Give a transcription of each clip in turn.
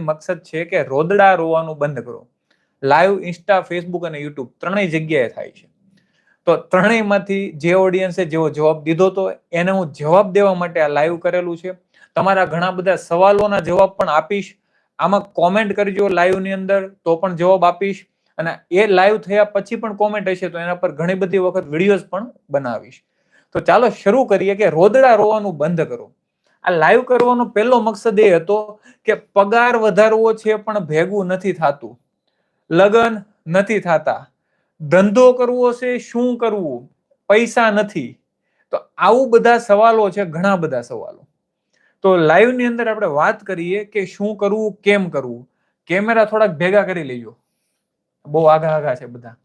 મકસદ છે કે રોદડા રોવાનું બંધ કરો. લાઈવ ઇન્સ્ટા ફેસબુક અને યુટ્યુબ ત્રણેય જગ્યાએ થાય છે. તો ત્રણેયમાંથી જે ઓડિયન્સે જેવો જવાબ દીધો તો એને હું જવાબ દેવા માટે આ લાઈવ કરેલું છે. તમારા ઘણા બધા સવાલોના જવાબ પણ આપીશ. આમાં કોમેન્ટ કરજો લાઈવની અંદર તો પણ જવાબ આપીશ. અને એ લાઈવ થયા પછી પણ કોમેન્ટ હશે તો એના પર ઘણી બધી વખત વિડીયોઝ પણ બનાવીશ. તો ચાલો શરૂ કરીએ કે રોદડા રોવાનું બંધ કરો. આ લાઈવ કરવાનો પહેલો મકસદ એ હતો કે પગાર વધારવો છે પણ ભેગું નથી થતું. લગન નથી થતા. ધંધો કરવો છે શું કરવું? પૈસા નથી. તો આવું બધા સવાલો છે, ઘણા બધા સવાલો. તો લાઈવની અંદર આપણે વાત કરીએ કે શું કરવું, કેમ કરવું? કેમેરા થોડાક ભેગા કરી લેજો. બહુ આગા આગા છે બધા.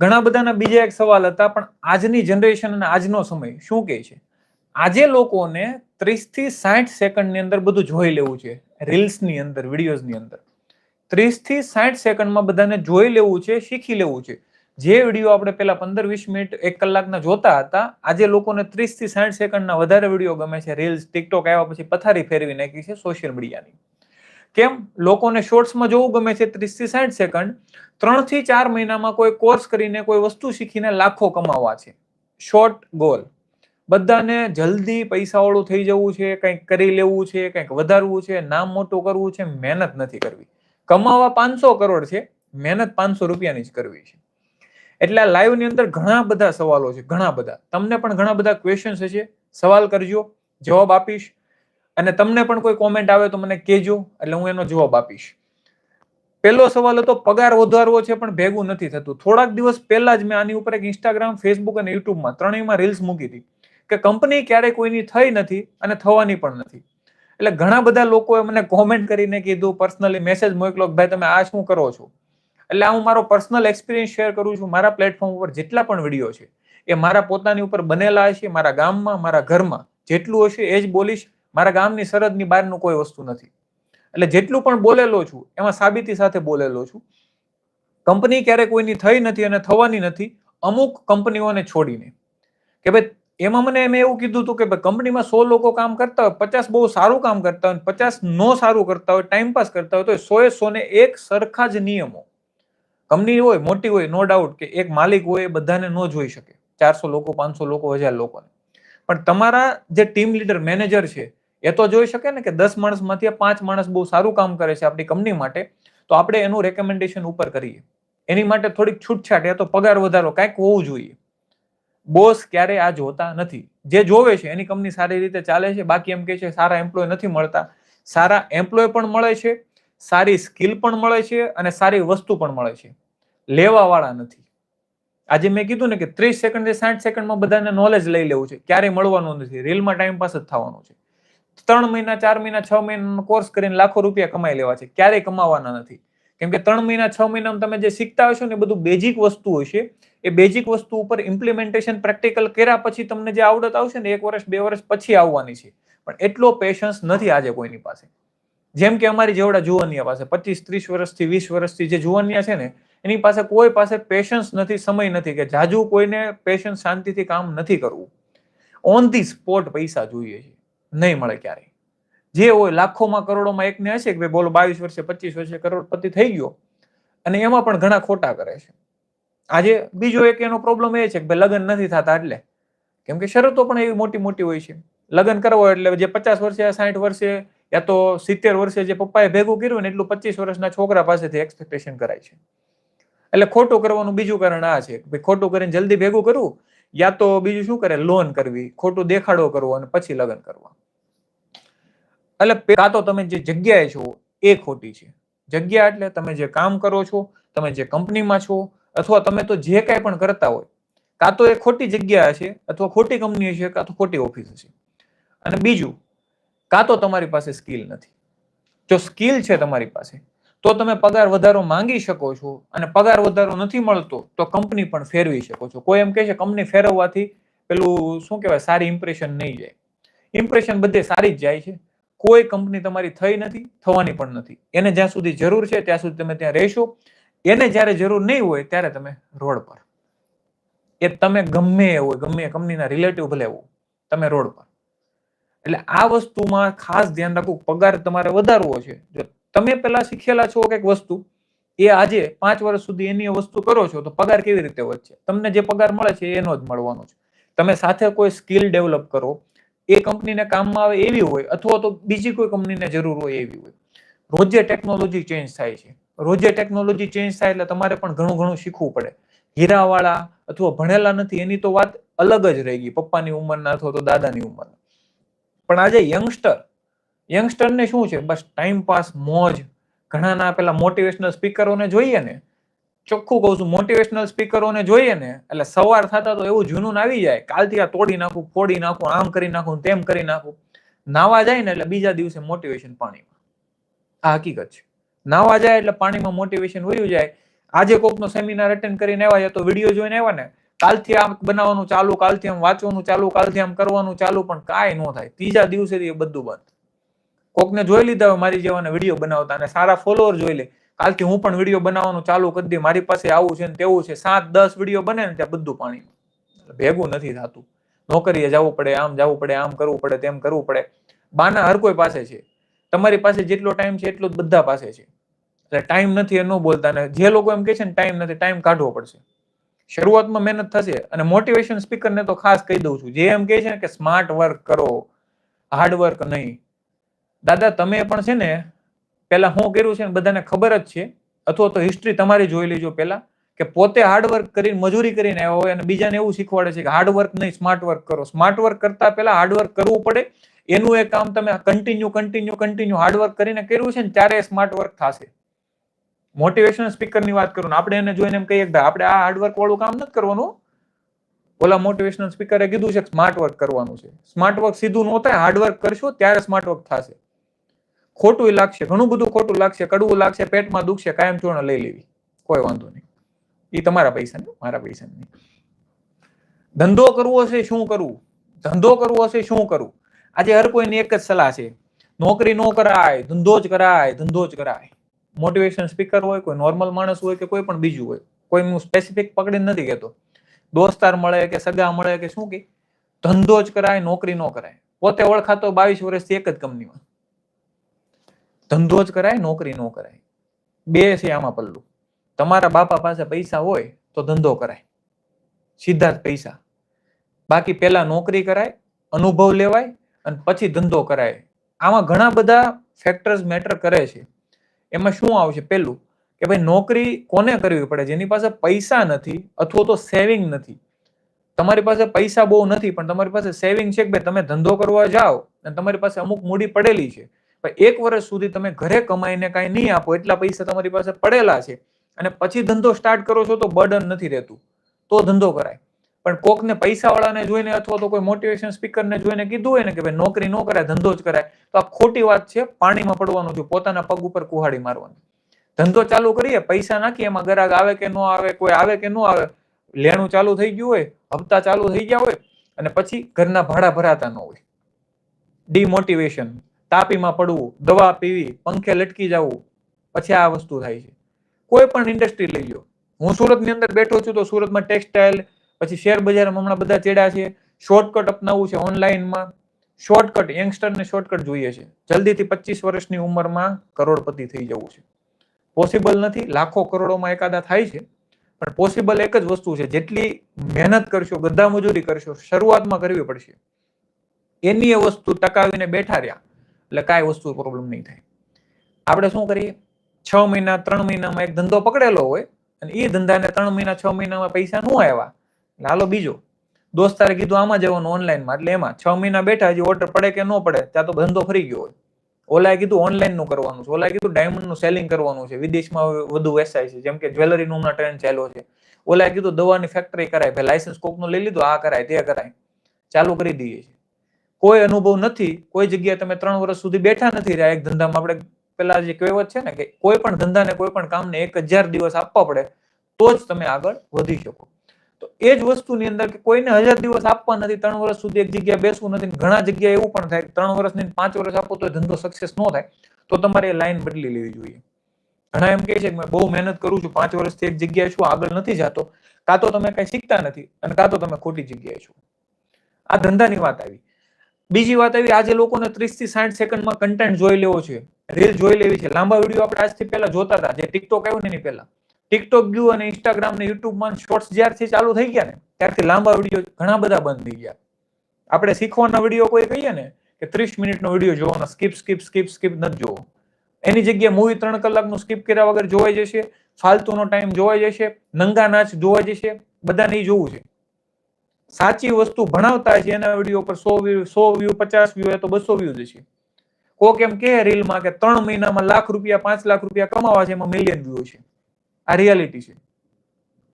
ઘણા બધાના બીજા એક સવાલ હતા, પણ આજની જનરેશન અને આજનો સમય શું કહે છે? આજે લોકોને ત્રીસથી સાઠ સેકન્ડની અંદર બધું જોઈ લેવું છે, રીલ્સની અંદર, વિડીયોઝની અંદર. ત્રીસથી સાઠ સેકન્ડમાં બધાને જોઈ લેવું છે, શીખી લેવું છે. જે વીડિયો આપણે પેલા પંદર વીસ મિનિટ, એક કલાકના જોતા હતા, આજે લોકોને ત્રીસથી સાઠ સેકન્ડના વધારે વીડિયો ગમે છે, રીલ્સ, ટિકટોક આવ્યા પછી પથારી ફેરવી નાખી છે સોશિયલ મીડિયાની. કેમ? લોકોને શોર્ટ્સમાં જોવું ગમે છે ત્રીસથી સાઠ સેકન્ડ ત્રણથી ચાર મહિનામાં કોઈ કોર્સ કરીને કોઈ વસ્તુ શીખીને લાખો કમાવા છે. Short goal. બધાને જલ્દી પૈસાવાળું થઈ જવું છે, કંઈક કરી લેવું છે, કંઈક વધારવું છે, નામ મોટું કરવું છે, મહેનત નથી કરવી. કમાવા પાંચસો કરોડ છે, મહેનત પાંચસો રૂપિયાની જ કરવી છે. એટલે આ લાઈવની અંદર ઘણા બધા સવાલો છે, ઘણા બધા. તમને પણ ઘણા બધા ક્વેશ્ચન્સ હશે. સવાલ કરજો, જવાબ આપીશ. અને તમને પણ કોઈ કોમેન્ટ આવે તો મને કહેજો, એટલે હું એનો જવાબ આપીશ. પહેલો સવાલ હતો, પગાર વધારવો છે, પણ ભેગું નથી થતું. થોડાક દિવસ પહેલા જ મેં આની ઉપર એક ઇન્સ્ટાગ્રામ ફેસબુક અને યુટ્યુબમાં ત્રણેયમાં રીલ્સ મૂકી હતી. કે કંપની ક્યારેય કોઈની થઈ નથી અને થવાની પણ નથી. એટલે ઘણા બધા લોકોએ મને કોમેન્ટ કરીને કીધું પર્સનલી મેસેજ મોકલો ભાઈ તમે આ શું કરો છો? એટલે હું મારો પર્સનલ એક્સપિરિયન્સ શેર કરું છું. મારા પ્લેટફોર્મ ઉપર જેટલા પણ વીડિયો છે, એ મારા પોતાની ઉપર બનેલા હશે, મારા ગામમાં, મારા ઘરમાં. જેટલું હશે એ જ બોલીશ. મારા ગામની સરહદની બહારનું કોઈ વસ્તુ નથી. એટલે જેટલું પણ બોલેલો છું, એમાં સાબિતી સાથે બોલેલો છું. કંપની ક્યારે કોઈની થઈ નથી અને થવાની નથી. અમુક કંપનીઓને છોડીને. કે ભાઈ એમાં મને એમ એવું કીધું હતું કે ભાઈ કંપનીમાં સો લોકો કામ કરતા હોય, પચાસ બહુ સારું કામ કરતા હોય પચાસ નો સારું કરતા હોય ટાઈમ પાસ કરતા હોય, તો સો એ સો ને એક સરખા જ નિયમો. કંપની હોય, મોટી હોય નો ડાઉટ કે એક માલિક હોય એ બધાને ન જોઈ શકે. ચારસો લોકો, પાંચસો લોકો, હજાર લોકોને. પણ તમારા જે ટીમ લીડર મેનેજર છે, એ તો જોઈ શકે ને કે દસ માણસમાંથી પાંચ માણસ બહુ સારું કામ કરે છે આપણી કંપની માટે, તો આપણે એનું રેકમેન્ડેશન ઉપર કરીએ. એની માટે થોડીક છૂટછાટ એ તો પગાર વધારો, કાંઈક હોવું જોઈએ. બોસ ક્યારે આ જોતા નથી. જે જોવે છે, એની કંપની સારી રીતે ચાલે છે, બાકી એમ કે છે, સારા એમ્પ્લોય નથી મળતા. સારા એમ્પ્લોય પણ મળે છે, સારી સ્કિલ પણ મળે છે અને સારી વસ્તુ પણ મળે છે. લેવા વાળા નથી. આજે મેં કીધું ને કે ત્રીસ સેકન્ડથી સાઠ સેકન્ડમાં બધાને નોલેજ લઈ લેવું છે. ક્યારેય મળવાનું નથી. રીલમાં ટાઈમ પાસ જ થવાનું છે. ત્રણ મહિના, ચાર મહિના, છ મહિનાનો કોર્સ કરીને લાખો રૂપિયા કમાઈ લેવા છે. ક્યારેય કમાવાના નથી. કેમ કે ત્રણ મહિના, છ મહિનામાં તમે જે શીખતા હશો ને બધું બેઝિક વસ્તુ હશે. એ બેઝિક વસ્તુ ઉપર ઇમ્પ્લિમેન્ટેશન પ્રેક્ટિકલ કર્યા પછી તમને જે આવડત આવશે ને એક વર્ષ, બે વર્ષ પછી આવવાની છે. પણ એટલો પેશન્સ નથી આજે કોઈની પાસે. જેમ કે અમારી જેવડા જુવાનિયા પાસે, પચીસ, ત્રીસ વર્ષથી, વીસ વર્ષથી જે જુવાનિયા છે ને, એની પાસે કોઈ પાસે પેશન્સ નથી, સમય નથી કે જાજુ કોઈને પેશન્સ શાંતિથી કામ નથી કરવું. ઓન ધી સ્પોટ પૈસા જોઈએ છે. નહીં મળે ક્યારેય. જે હોય લાખોમાં કરોડોમાં એકને હશે કે ભાઈ બોલો બાવીસ વર્ષે, પચીસ વર્ષે કરોડપતિ થઈ ગયો. અને એમાં પણ ઘણા ખોટા કરે છે. આજે બીજો એક એનો પ્રોબ્લેમ એ છે કે ભાઈ લગ્ન નથી થતા એટલે. કેમ કે શરતો પણ એવી મોટી મોટી હોય છે. લગ્ન કરવો એટલે જે પચાસ વર્ષે સાઠ વર્ષે યા તો સિત્તેર વર્ષે જે પપ્પાએ ભેગું કર્યું ને એટલું પચીસ વર્ષના છોકરા પાસેથી એક્સપેક્ટેશન કરાય છે. એટલે ખોટું કરવાનું બીજું કારણ આ છે ભાઈ ખોટું કરીને જલ્દી ભેગું કરવું યા તો બીજું શું કરે? લોન કરવી, ખોટું દેખાડો કરવો અને પછી લગ્ન કરવા. એટલે કાં તો તમે જે જગ્યાએ છો, એ ખોટી છે. જગ્યા એટલે તમે જે કામ કરો છો, તમે જે કંપનીમાં છો, અથવા તમે તો જે કાંઈ પણ કરતા હોય, કાં તો એ ખોટી જગ્યા હશે, અથવા ખોટી કંપની હશે કાં તો ખોટી ઓફિસ હશે. અને બીજું, કાં તો તમારી પાસે સ્કિલ નથી. જો સ્કિલ છે તમારી પાસે, તો તમે પગાર વધારો માંગી શકો છો, અને પગાર વધારો નથી મળતો, તો કંપની પણ ફેરવી શકો છો. કોઈ એમ કહે છે, કંપની ફેરવવાથી પેલું શું કહેવાય, સારી ઇમ્પ્રેશન નહીં જાય. ઇમ્પ્રેશન બધે સારી જ જાય છે કોઈ કંપની તમારી થઈ નથી, થવાની પણ નથી. એને જ્યાં સુધી જરૂર છે, ત્યાં સુધી તમે ત્યાં રહેશો. એને જ્યારે જરૂર નહીં હોય, ત્યારે તમે રોડ પર. એ તમે ગમે એ હોય, ગમે એ કંપનીના રિલેટિવ ભલે હોય, તમે રોડ પર. એટલે આ વસ્તુમાં ખાસ ધ્યાન રાખવું, પગાર તમારે વધારવો છે. જો તમે પેલા શીખેલા છો કંઈક વસ્તુ, એ આજે પાંચ વર્ષ સુધી એની વસ્તુ કરો છો, તો પગાર કેવી રીતે વધશે? તમને જે પગાર મળે છે એનો જ મળવાનો છે. તમે સાથે કોઈ સ્કિલ ડેવલપ કરો એ કંપનીને કામમાં આવે એવી હોય અથવા તો બીજી કોઈ કંપનીને જરૂર હોય એવી હોય. રોજે ટેકનોલોજી ચેન્જ થાય છે. રોજે ટેકનોલોજી ચેન્જ થાય એટલે તમારે પણ ઘણું ઘણું શીખવું પડે. હીરાવાળા અથવા ભણેલા નથી, એની તો વાત અલગ જ રહી ગઈ, પપ્પાની ઉંમરના અથવા તો દાદાની ઉંમરના. પણ આજે યંગસ્ટર યંગસ્ટરને શું છે? બસ ટાઈમ પાસ મોજ. ઘણાના પેલા મોટિવેશનલ સ્પીકરોને જોઈએ ને ચોખ્ખું કહું છું મોટિવેશનલ સ્પીકરોને જોઈએ ને, એટલે સવાર થતા તો એવું જૂનું આવી જાય, કાલથી આ તોડી નાખું, ફોડી નાખું, આમ કરી નાખું તેમ કરી નાખું. નાવા જાય ને એટલે બીજા દિવસે મોટિવેશન પાણીમાં. આ હકીકત છે. નાવા જાય એટલે પાણીમાં મોટિવેશન વયું જાય. આજે કોકનો સેમિનાર અટેન્ડ કરીને આવ્યા તો વીડિયો જોઈને આવ્યા ને, કાલથી આમ બનાવવાનું ચાલુ, કાલથી આમ વાંચવાનું ચાલુ, કાલથી આમ કરવાનું ચાલુ, પણ કાંઈ ન થાય. ત્રીજા દિવસેથી એ બધું બંધ. કોકને જોઈ લીધા હોય મારી જેવાને વીડિયો બનાવતા અને સારા ફોલોઅર જોઈ લે. કાલથી હું પણ વીડિયો બનાવવાનું ચાલુ કરી દે મારી પાસે આવું છે ને તેવું છે. સાત, દસ વીડિયો બને ને ત્યાં બધું પાણી. ભેગું નથી થતું. નોકરીએ જવું પડે, આમ જવું પડે, આમ કરવું પડે, તેમ કરવું પડે. બાના હર કોઈ પાસે છે. તમારી પાસે જેટલો ટાઈમ છે એટલો જ બધા પાસે છે. એટલે ટાઈમ નથી એ ન બોલતા ને જે લોકો એમ કે છે ને ટાઈમ નથી, ટાઈમ કાઢવો પડશે. શરૂઆતમાં મહેનત થશે અને મોટિવેશન સ્પીકરને તો ખાસ કહી દઉં છું. જે એમ કહે છે ને કે સ્માર્ટ વર્ક કરો હાર્ડ વર્ક નહીં. દાદા, તમે પણ છે ને પેલા શું કર્યું છે બધાને ખબર જ છે. અથવા તો હિસ્ટ્રી તમારી જોઈ લેજો પેલા કે પોતે હાર્ડવર્ક કરીને, મજૂરી કરીને આવ્યો હોય અને બીજાને એવું શીખવાડે છે કે હાર્ડવર્ક નહીં સ્માર્ટ વર્ક કરો. સ્માર્ટ વર્ક કરતા પહેલા હાર્ડવર્ક કરવું પડે. એનું એક કામ તમે કન્ટિન્યુ કન્ટિન્યુ કન્ટિન્યુ હાર્ડવર્ક કરીને કર્યું છે ને ત્યારે સ્માર્ટ વર્ક થશે. મોટિવેશનલ સ્પીકરની વાત કરું આપણે એને જોઈને એમ કહીએ કે આપણે આ હાર્ડવર્ક વાળું કામ નથી કરવાનું. ઓલા મોટિવેશનલ સ્પીકરે કીધું છે સ્માર્ટ વર્ક કરવાનું છે. સ્માર્ટ વર્ક સીધું ન થાય હાર્ડવર્ક કરશો ત્યારે સ્માર્ટ વર્ક થશે. ખોટું લાગશે, ઘણું બધું ખોટું લાગશે, કડવું લાગશે, પેટમાં દુખશે, કાયમ ચૂર્ણ લઈ લેવી. કોઈ વાંધો નહીં. એ તમારા પૈસા મારા પૈસા નહીં ધંધો કરવો હશે શું કરવું? ધંધો કરવો હશે શું કરવું? આજે હર કોઈને એક જ સલાહ છે. નોકરી નો કરાય, ધંધો જ કરાય, ધંધો જ કરાય. મોટિવેશન સ્પીકર હોય, કોઈ નોર્મલ માણસ હોય કે કોઈ પણ બીજું હોય. કોઈ હું સ્પેસિફિક પકડીને નથી કહેતો. દોસ્તાર મળે કે સગા મળે કે શું કે. ધંધો જ કરાય, નોકરી નો કરાય. પોતે ઓળખાતો બાવીસ વર્ષથી એક જ કંપનીમાં ધંધો જ કરાય, નોકરી નો કરાય. બે છે આમાં પલ્લું. તમારા બાપા પાસે પૈસા હોય તો ધંધો કરાય. સીધા જ પૈસા. બાકી પહેલા નોકરી કરાય, અનુભવ લેવાય અને પછી ધંધો કરાય. આમાં ઘણા બધા ફેક્ટર્સ મેટર કરે છે. એમાં શું આવશે પહેલું? કે ભાઈ નોકરી કોને કરવી પડે? જેની પાસે પૈસા નથી અથવા તો સેવિંગ નથી. તમારી પાસે પૈસા બહુ નથી, પણ તમારી પાસે સેવિંગ છે કે ભાઈ તમે ધંધો કરવા જાઓ અને તમારી પાસે અમુક મૂડી પડેલી છે. એક વર્ષ સુધી તમે ઘરે કમાઈને કાંઈ નહીં આપો, એટલા પૈસા તમારી પાસે પડેલા છે. અને પછી ધંધો સ્ટાર્ટ કરો છો તો બર્ડન નથી રહેતું. તો ધંધો કરાય. પણ કોકને પૈસા વાળાને જોઈને અથવા તો કોઈ મોટિવેશન સ્પીકરને જોઈને કીધું હોય ને કે ભાઈ નોકરી ન કરાય, ધંધો જ કરાય, તો આ ખોટી વાત છે, પાણીમાં પડવાનું છે, પોતાના પગ ઉપર કુહાડી મારવાની. ધંધો ચાલુ કરીએ, પૈસા નાખીએ, એમાં ગ્રાહક આવે કે ન આવે, કોઈ આવે કે ન આવે, લેણું ચાલુ થઈ ગયું હોય, હપ્તા ચાલુ થઈ ગયા હોય, અને પછી ઘરના ભાડા ભરાતા ન હોય. ડિમોટિવેશન તાપીમાં પડવું, દવા પીવી, પંખે લટકી જવું, પછી આ વસ્તુ થાય છે. કોઈ પણ ઇન્ડસ્ટ્રી લઈ લો હું સુરતની અંદર બેઠો છું તો સુરતમાં ટેક્સટાઇલ પછી શેર બજારમાં હમણાં બધા ચેડા છે. શોર્ટકટ અપનાવવું છે ઓનલાઈનમાં શોર્ટકટ યંગસ્ટરને શોર્ટકટ જોઈએ છે. જલ્દીથી પચીસ વર્ષની ઉંમરમાં કરોડપતિ થઈ જવું છે. પોસિબલ નથી. લાખો કરોડોમાં એકાદા થાય છે. પણ પોસિબલ એક જ વસ્તુ છે. જેટલી મહેનત કરશો ગધા મજૂરી કરશો, શરૂઆતમાં કરવી પડશે. એની એ વસ્તુ ટકાવીને બેઠા રહ્યા. એટલે કાંઈ વસ્તુ પ્રોબ્લેમ નહીં થાય. આપણે શું કરીએ? છ મહિના, ત્રણ મહિનામાં એક ધંધો પકડેલો હોય અને એ ધંધાને ત્રણ મહિના, છ મહિનામાં પૈસા ન આવ્યા. હાલો બીજો. દોસ્તારે કીધું આમાં જવાનું ઓનલાઈનમાં. એટલે એમાં છ મહિના બેઠા, હજી ઓર્ડર પડે કે ન પડે, ત્યાં તો ધંધો ફરી ગયો હોય. ઓલાએ કીધું ઓનલાઈનનું કરવાનું છે. ઓલાએ કીધું ડાયમંડનું સેલિંગ કરવાનું છે. વિદેશમાં વધુ વેચાય છે. જેમ કે જ્વેલરીનું હમણાં ટ્રેન્ડ ચાલ્યો છે. ઓલાએ કીધું દવાની ફેક્ટરી કરાય. ભાઈ લાયસન્સ કોકનું લઈ લીધું, આ કરાય, તે કરાય. ચાલુ કરી દઈએ છીએ. કોઈ અનુભવ નથી, કોઈ જગ્યાએ તમે ત્રણ વર્ષ સુધી બેઠા નથી રહ્યા. એક ધંધામાં આપણે પેલા જે કહેવત છે ને કે કોઈ પણ ધંધાને કોઈ પણ કામને એક હજાર દિવસ આપવા પડે, તો જ તમે આગળ વધી શકો. તો એ જ વસ્તુની અંદર કે કોઈને હજાર દિવસ આપવા નથી, ત્રણ વર્ષ સુધી એક જગ્યાએ બેસવું નથી ઘણા જગ્યાએ એવું પણ થાય ત્રણ વર્ષની પાંચ વર્ષ આપો તો ધંધો સક્સેસ ન થાય, તો તમારે એ લાઈન બદલી લેવી જોઈએ. ઘણા એમ કહે છે કે મેં બહુ મહેનત કરું છું, પાંચ વર્ષથી એક જગ્યાએ છું, આગળ નથી જતો. કાં તો તમે કઈ શીખતા નથી અને કાં તો તમે ખોટી જગ્યાએ છો. આ ધંધાની વાત આવી. બીજી વાત એવી, આજે લોકોને ત્રીસથી સાઠ સેકન્ડમાં કન્ટેન્ટ જોઈ લેવો છે. રીલ જોઈ લેવી છે. લાંબા વીડિયો આપણે આજથી પહેલા જોતા હતા. જે ટિકટોક આવ્યું ને એની પહેલા. ટિકટોક ગયું અને ઇન્સ્ટાગ્રામ ને યુટ્યુબમાં શોર્ટ્સ જ્યારથી ચાલુ થઈ ગયા ને, ત્યારથી લાંબા વીડિયો ઘણા બધા બંધ થઈ ગયા. આપણે શીખવાના વીડિયો કોઈ કહીએ ને, કે ત્રીસ મિનિટનો વીડિયો જોવાનો સ્કીપ સ્કીપ સ્કીપ સ્કીપ નથી જોવો. એની જગ્યાએ મૂવી ત્રણ કલાકનું સ્કીપ કર્યા વગર જોવાઈ જશે, ફાલતુનો ટાઈમ જોવાઈ જશે નંગા નાચ જોવાઈ જશે, બધાને એ જોવું છે. સાચી વસ્તુ ભણાવતા છે એના વીડિયો પર સો વ્યૂ સો વ્યૂ પચાસ વ્યૂ તો બસો વ્યૂ જશે કોક એમ કે રીલમાં કે ત્રણ મહિનામાં લાખ રૂપિયા, પાંચ લાખ રૂપિયા કમાવા છે એમાં મિલિયન વ્યૂ છે. આ રિયાલિટી છે.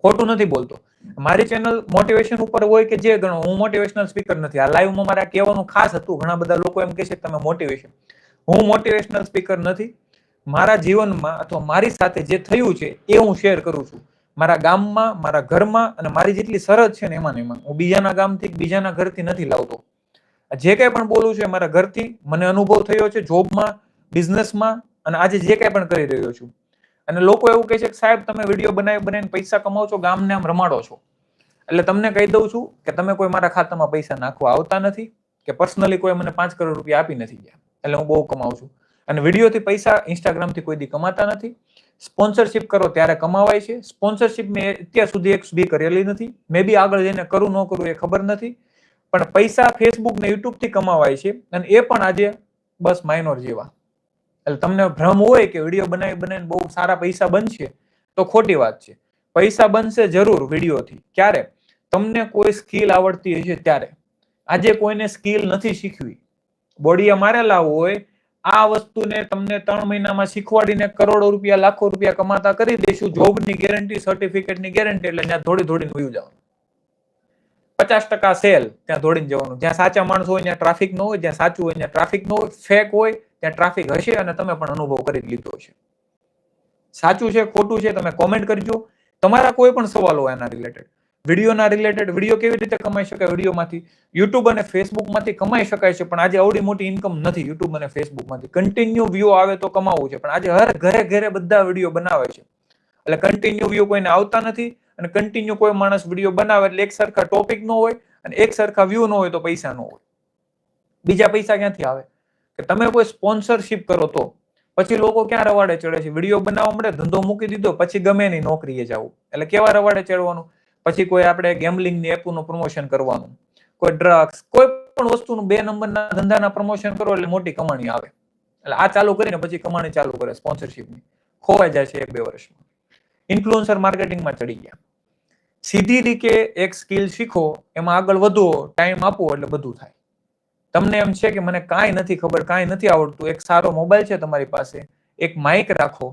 ખોટું નથી બોલતો. મારી ચેનલ મોટિવેશન ઉપર હોય કે જે ગણો, હું મોટિવેશનલ સ્પીકર નથી. આ લાઈવમાં મારા કહેવાનું ખાસ હતું. ઘણા બધા લોકો એમ કહે છે તમે મોટિવેશન હું મોટિવેશનલ સ્પીકર નથી. મારા જીવનમાં અથવા મારી સાથે જે થયું છે એ હું શેર કરું છું. મારા ગામમાં, મારા ઘરમાં અને મારી જેટલી સરહદ છે ને એમાં ને એમાં, હું બીજાના ગામથી બીજાના ઘરથી નથી લાવતો. જે કંઈ પણ બોલું છું મારા ઘરથી મને અનુભવ થયો છે જોબમાં, બિઝનેસમાં અને આજે જે કંઈ પણ કરી રહ્યો છું. અને લોકો એવું કહે છે કે સાહેબ તમે વીડિયો બનાવી બનાવીને પૈસા કમાવો છો, ગામને આમ રમાડો છો. એટલે તમને કહી દઉં છું કે તમે કોઈ મારા ખાતામાં પૈસા નાખવા આવતા નથી કે પર્સનલી કોઈ મને પાંચ કરોડ રૂપિયા આપી નથી ગયા. એટલે હું બહુ કમાઉં છું. અને વિડીયોથી પૈસા ઇન્સ્ટાગ્રામથી કોઈ દી કમાતા નથી. સ્પોન્સરશિપ કરો ત્યારે કમાવાય છે. સ્પોન્સરશિપ મેં અત્યાર સુધી એક સુધી કરેલી નથી. મે બી આગળ જઈને કરું, ન કરું એ ખબર નથી. પણ પૈસા ફેસબુક ને યુટ્યુબથી કમાવાય છે અને એ પણ આજે બસ માઇનોર જેવા. એટલે તમને ભ્રમ હોય કે વીડિયો બનાવી, બનાવીને બહુ સારા પૈસા બનશે, તો ખોટી વાત છે. પૈસા બનશે જરૂર વિડીયોથી. ક્યારે? તમને કોઈ સ્કિલ આવડતી હશે ત્યારે. આજે કોઈને સ્કિલ નથી શીખવી. બોડીએ મારેલા હોય આ વસ્તુને તમને ત્રણ મહિનામાં શીખવાડીને કરોડો રૂપિયા, લાખો રૂપિયા કમાતા કરી દઈશું. જોબની ગેરંટી સર્ટિફિકેટની ગેરંટી એટલે ત્યાં ધોડી ધોડીને વયું જવાનું. પચાસ ટકા સેલ ત્યાં ધોડીને જવાનું. જ્યાં સાચા માણસો હોય, ત્યાં ટ્રાફિક ન હોય, જ્યાં સાચું હોય, ત્યાં ટ્રાફિક ન હોય ફેક હોય, ત્યાં ટ્રાફિક હશે અને તમે પણ અનુભવ કરી લીધો છે સાચું છે, ખોટું છે, તમે કોમેન્ટ કરજો. તમારા કોઈ પણ સવાલ હોય એના રિલેટેડ વિડીયોના રિલેટેડ વીડિયો કેવી રીતે કમાઈ શકાય વિડીયોમાંથી? યુટ્યુબ અને ફેસબુકમાંથી કમાઈ શકાય છે, પણ આજે આવડી મોટી ઇન્કમ નથી યુટ્યુબ અને ફેસબુકમાંથી કન્ટિન્યુ વ્યૂ આવે તો કમાવું છે, પણ આજે હર ઘરે ઘરે બધા વીડિયો બનાવે છે. એટલે કન્ટિન્યુ વ્યૂ કોઈને આવતા નથી અને કન્ટિન્યુ કોઈ માણસ વીડિયો બનાવે એટલે એક સરખા ટોપિક નો હોય અને એક સરખા વ્યૂ નો હોય તો પૈસા નો હોય. બીજા પૈસા ક્યાંથી આવે? કે તમે કોઈ સ્પોન્સરશિપ કરો તો. પછી લોકો ક્યાં રવાડે ચડે છે? વીડિયો બનાવવા મળે ધંધો મૂકી દીધો, પછી ગમે નહીં નોકરીએ જવું. એટલે કેવા રવાડે ચડવાનું? પછી કોઈ આપણે ગેમલિંગની એપનું પ્રમોશન કરવાનું, કોઈ ડ્રગ્સ કોઈ પણ વસ્તુનું બે નંબરના ધંધાના પ્રમોશન કરો એટલે મોટી કમાણી આવે. એટલે આ ચાલુ કરીને પછી કમાણી ચાલુ કરે સ્પોન્સરશિપની ખોવાઈ જાય છે એક બે વર્ષમાં. ઇન્ફ્લુઅન્સર માર્કેટિંગમાં ચડી ગયા. સીધી રીતે એક સ્કિલ શીખો, એમાં આગળ વધો ટાઈમ આપો એટલે બધું થાય. તમને એમ છે કે મને કાંઈ નથી ખબર, કાંઈ નથી આવડતું. એક સારો મોબાઈલ છે તમારી પાસે, એક માઇક રાખો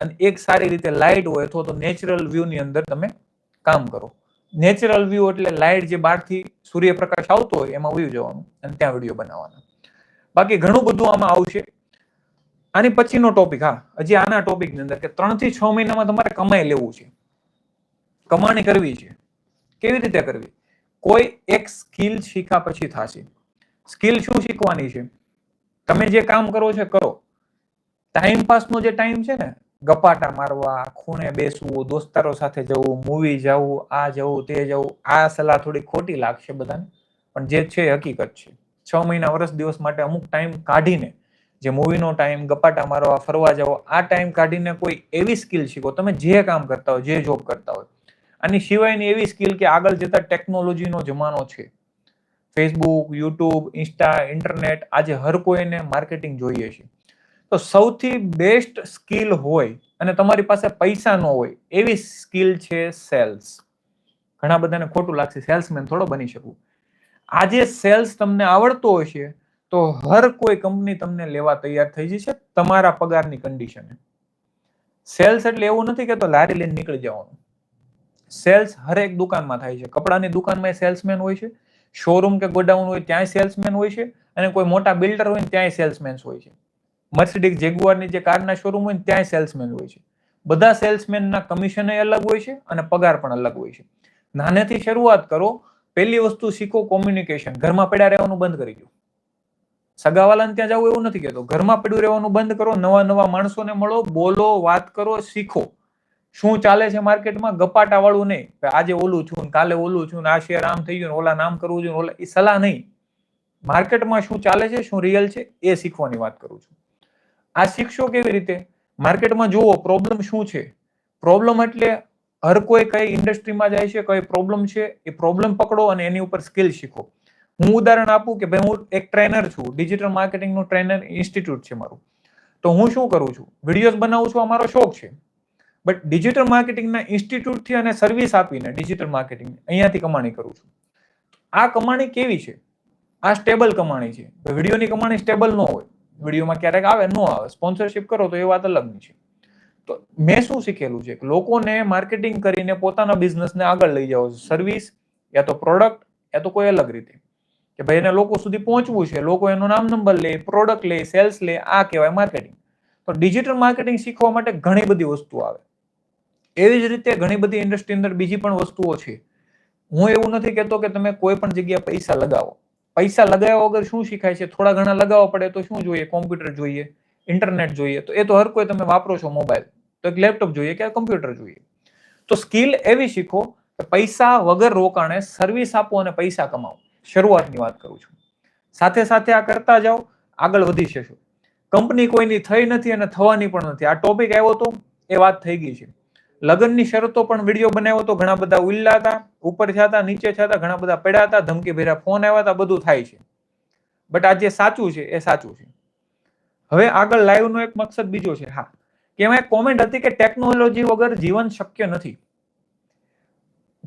અને એક સારી રીતે લાઇટ હોય અથવા તો નેચરલ વ્યૂની અંદર તમે કામ કરો. નેચરલ વ્યૂ એટલે લાઇટ જે બહારથી સૂર્યપ્રકાશ આવતો હોય, એમાં વયું જવાનું અને ત્યાં વીડિયો બનાવવાના. બાકી ઘણું બધું આમાં આવશે. આની પછીનો ટોપિક હા, હજી આના ટોપિકની અંદર કે ત્રણથી છ મહિનામાં તમારે કમાઈ લેવું છે. કમાણી કરવી છે. કેવી રીતે કરવી? કોઈ એક સ્કિલ શીખા પછી થશે. સ્કિલ શું શીખવાની છે? તમે જે કામ કરો છો કરો. ટાઈમ પાસનો જે ટાઈમ છે ને ગપાટા મારવા, ખૂણે બેસવું, દોસ્તારો સાથે જવું મૂવી જવું, આ જવું, તે જવું, આ સલાહ થોડી ખોટી લાગશે બધાને, પણ જે છે હકીકત છે. છ મહિના વર્ષ દિવસ માટે અમુક ટાઈમ કાઢીને, જે મૂવીનો ટાઈમ ગપાટા મારવા, ફરવા જાઓ આ ટાઈમ કાઢીને કોઈ એવી સ્કિલ શીખો, તમે જે કામ કરતા હોય, જે જોબ કરતા હોય, આની સિવાયની એવી સ્કિલ કે આગળ જતા ટેકનોલોજીનો જમાનો છે. ફેસબુક યુટ્યુબ ઇન્સ્ટા ઇન્ટરનેટ આજે હર કોઈને માર્કેટિંગ જોઈએ છે. તો સૌથી બેસ્ટ સ્કિલ હોય અને તમારી પાસે પૈસા ન હોય, એવી સ્કિલ છે સેલ્સ ઘણા બધાને ખોટું લાગશે સેલ્સમેન થોડો બની શકું. આજે સેલ્સ તમને આવડતો હશે, તો હર કોઈ કંપની તમને લેવા તૈયાર થઈ જશે તમારા પગારની કન્ડિશને સેલ્સ એટલે એવું નથી કે તો લારી લઈને નીકળી જવાનું. સેલ્સ હરેક દુકાનમાં થાય છે. કપડાની દુકાનમાં સેલ્સમેન હોય છે શોરૂમ કે ગોડાઉન હોય, ત્યાંય સેલ્સમેન હોય છે અને કોઈ મોટા બિલ્ડર હોય ત્યાંય સેલ્સમેન હોય છે. મર્સિડીઝ જેગુઆરની જે કારના શોરૂમ હોય ત્યાંય સેલ્સમેન હોય છે. બધા સેલ્સમેનના કમિશન અલગ હોય છે અને પગાર પણ અલગ હોય છે. નાનેથી શરૂઆત કરો, પહેલી વસ્તુ શીખો કોમ્યુનિકેશન ઘરમાં પડ્યા રહેવાનું બંધ કરી દો. સગાવાલાને ત્યાં જવું એવું નથી કહેતો. ઘરમાં પડ્યું રહેવાનું બંધ કરો, નવા નવા માણસોને મળો, બોલો, વાત કરો, શીખો. શું ચાલે છે માર્કેટમાં? ગપાટા વાળું નહીં. આજે ઓલું છું કાલે ઓલું છું આ શેર આમ થઈ ગયું ઓલા નામ કરવું જોઈએ ઓલા એ સલાહ નહીં. માર્કેટમાં શું ચાલે છે, શું રિયલ છે, એ શીખવાની વાત કરું છું. આ શીખશો કેવી રીતે? માર્કેટમાં જુઓ પ્રોબ્લેમ શું છે? પ્રોબ્લેમ એટલે હર કોઈ કઈ ઇન્ડસ્ટ્રીમાં જાય છે, કઈ પ્રોબ્લેમ છે, એ પ્રોબ્લેમ પકડો અને એની ઉપર સ્કિલ શીખો. હું ઉદાહરણ આપું કે ભાઈ હું એક ટ્રેનર છું ડિજિટલ માર્કેટિંગનું ટ્રેનર ઇન્સ્ટિટ્યૂટ છે મારું. તો હું શું કરું છું? વિડીયોઝ બનાવું છું આ મારો શોખ છે. બટ ડિજિટલ માર્કેટિંગના ઇન્સ્ટિટ્યૂટથી અને સર્વિસ આપીને ડિજિટલ માર્કેટિંગ અહીંયાથી કમાણી કરું છું. આ કમાણી કેવી છે? આ સ્ટેબલ કમાણી છે. વિડીયોની કમાણી સ્ટેબલ ન હોય. વિડીયોમાં ક્યારેક આવે, ન આવે સ્પોન્સરશિપ કરો તો એ વાત અલગની છે. તો મેં શું શીખેલું છે? લોકોને માર્કેટિંગ કરીને પોતાના બિઝનેસને આગળ લઈ જાઓ. સર્વિસ યા તો પ્રોડક્ટ યા તો કોઈ અલગ રીતે. કે ભાઈ એને લોકો સુધી પહોંચવું છે, લોકો એનો નામ નંબર લે પ્રોડક્ટ લે સેલ્સ લે, આ કહેવાય માર્કેટિંગ તો ડિજિટલ માર્કેટિંગ શીખવા માટે ઘણી બધી વસ્તુઓ આવે. એવી જ રીતે ઘણી બધી ઇન્ડસ્ટ્રી અંદર બીજી પણ વસ્તુઓ છે. હું એવું નથી કહેતો કે તમે કોઈ પણ જગ્યાએ પૈસા લગાવો. પૈસા લગાવ્યા વગર શું શીખાય છે? થોડા ઘણા લગાવવા પડે તો શું જોઈએ? કોમ્પ્યુટર જોઈએ, ઇન્ટરનેટ જોઈએ. તો એ તો હર કોઈ તમે વાપરો છો મોબાઈલ. તો એક લેપટોપ જોઈએ કે કમ્પ્યુટર જોઈએ? તો સ્કિલ એવી શીખો કે પૈસા વગર રોકાણે સર્વિસ આપો અને પૈસા કમાવો. શરૂઆતની વાત કરું છું. સાથે સાથે આ કરતા જાઓ, આગળ વધી જશો. કંપની કોઈની થઈ નથી અને થવાની પણ નથી. આ ટોપિક આવ્યો તો એ વાત થઈ ગઈ છે. લગ્નની શરતો પણ વીડિયો બનાવ્યો તો ઘણા બધા ઉલ્લા હતા. ઉપર હતા નીચે હતા ઘણા બધા પડ્યા હતા, ધમકી ભેરા ફોન આવ્યા હતા, બધું થાય છે. બટ આ જે સાચું છે, એ સાચું છે. હવે આગળ લાઈવનો એક મકસદ બીજો છે, હા. કે એમાં એક કોમેન્ટ હતી કે ટેકનોલોજી વગર જીવન શક્ય નથી.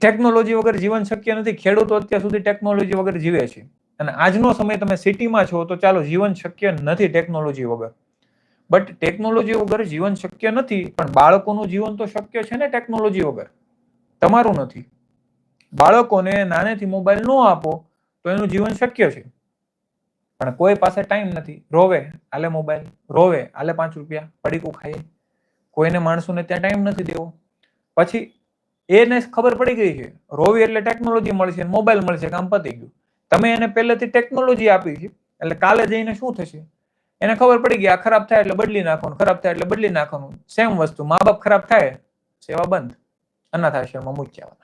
ટેકનોલોજી વગર જીવન શક્ય નથી. ખેડૂતો અત્યાર સુધી ટેકનોલોજી વગર જીવે છે. અને આજનો સમય તમે સિટીમાં છો, તો ચાલો જીવન શક્ય નથી ટેકનોલોજી વગર. બટ ટેકનોલોજી વગર જીવન શક્ય નથી, પણ બાળકોનું જીવન તો શક્ય છે ને ટેકનોલોજી વગર? તમારું નથી. બાળકોને નાનેથી મોબાઈલ ન આપો, તો એનું જીવન શક્ય છે. પણ કોઈ પાસે ટાઈમ નથી. રોવે આલે મોબાઈલ, રોવે આલે પાંચ રૂપિયા, પડીકું ખાઈએ. કોઈને માણસોને ત્યાં ટાઈમ નથી દેવો. પછી એને ખબર પડી ગઈ છે, રોવી એટલે ટેકનોલોજી મળશે, મોબાઈલ મળશે, કામ પતી ગયું. તમે એને પહેલેથી ટેકનોલોજી આપી છે, એટલે કાલે જઈને શું થશે? એને ખબર પડી ગઈ, આ ખરાબ થાય એટલે બદલી નાખવાનું, ખરાબ થાય એટલે બદલી નાખવાનું. સેમ વસ્તુ, મા બાપ ખરાબ થાય, સેવા બંધ. અનાથ આશ્રમમાં મૂકી આવવાના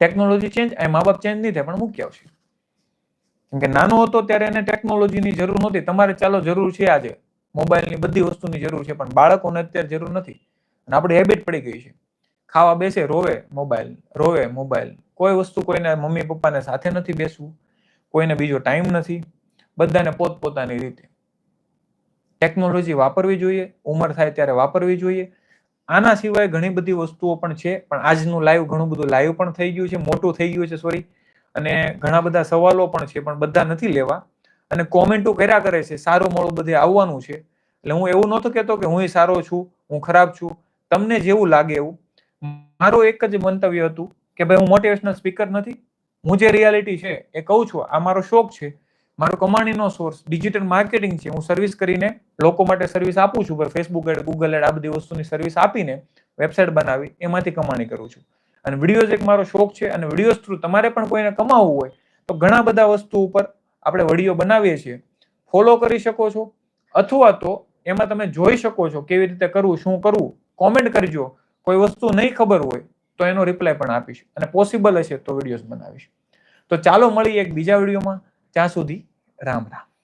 ટેકનોલોજી ચેન્જ એ મા બાપ ચેન્જ નહીં થાય, પણ મૂકી આવશે. કેમ કે નાનો હતો ત્યારે એને ટેકનોલોજીની જરૂર નહોતી. તમારે ચાલો જરૂર છે આજે. મોબાઈલની બધી વસ્તુની જરૂર છે, પણ બાળકોને અત્યારે જરૂર નથી. અને આપણી હેબિટ પડી ગઈ છે. ખાવા બેસે, રોવે મોબાઈલ રોવે મોબાઈલ કોઈ વસ્તુ કોઈને મમ્મી પપ્પાને સાથે નથી બેસવું. કોઈને બીજો ટાઈમ નથી. બધાને પોતપોતાની રીતે. ટેકનોલોજી વાપરવી જોઈએ. ઉંમર થાય ત્યારે વાપરવી જોઈએ. આના સિવાય ઘણી બધી વસ્તુઓ પણ છે, પણ આજનું લાઈવ ઘણું બધું લાઈવ પણ થઈ ગયું છે, મોટું થઈ ગયું છે સોરી અને ઘણા બધા સવાલો પણ છે, પણ બધા નથી લેવા. અને કોમેન્ટો કર્યા કરે છે, સારું મોડું બધે આવવાનું છે. એટલે હું એવું નહોતો કહેતો કે હું સારો છું, હું ખરાબ છું. તમને જેવું લાગે એવું. મારું એક જ મંતવ્ય હતું કે ભાઈ હું મોટિવેશનલ સ્પીકર નથી. હું જે રિયાલિટી છે એ કહું છું, આ મારો શોખ છે. મારો કમાણીનો સોર્સ ડિજિટલ માર્કેટિંગ છે. હું સર્વિસ કરીને લોકો માટે સર્વિસ આપું છું. ભાઈ ફેસબુક એડ ગૂગલ એડ આ બધી વસ્તુની સર્વિસ આપીને વેબસાઇટ બનાવી, એમાંથી કમાણી કરું છું. અને વિડીયોઝ એક મારો શોખ છે અને વિડીયોઝ થ્રુ તમારે પણ કોઈને કમાવવું હોય તો ઘણા બધા વસ્તુ ઉપર આપણે વીડિયો બનાવીએ છીએ. ફોલો કરી શકો છો અથવા તો એમાં તમે જોઈ શકો છો કેવી રીતે કરવું, શું કરવું. કોમેન્ટ કરજો. કોઈ વસ્તુ નહીં ખબર હોય તો એનો રિપ્લાય પણ આપીશ અને પોસિબલ હશે તો વિડીયોઝ બનાવીશ. તો ચાલો મળીએ એક બીજા વિડીયોમાં ત્યાં સુધી રામ રામ.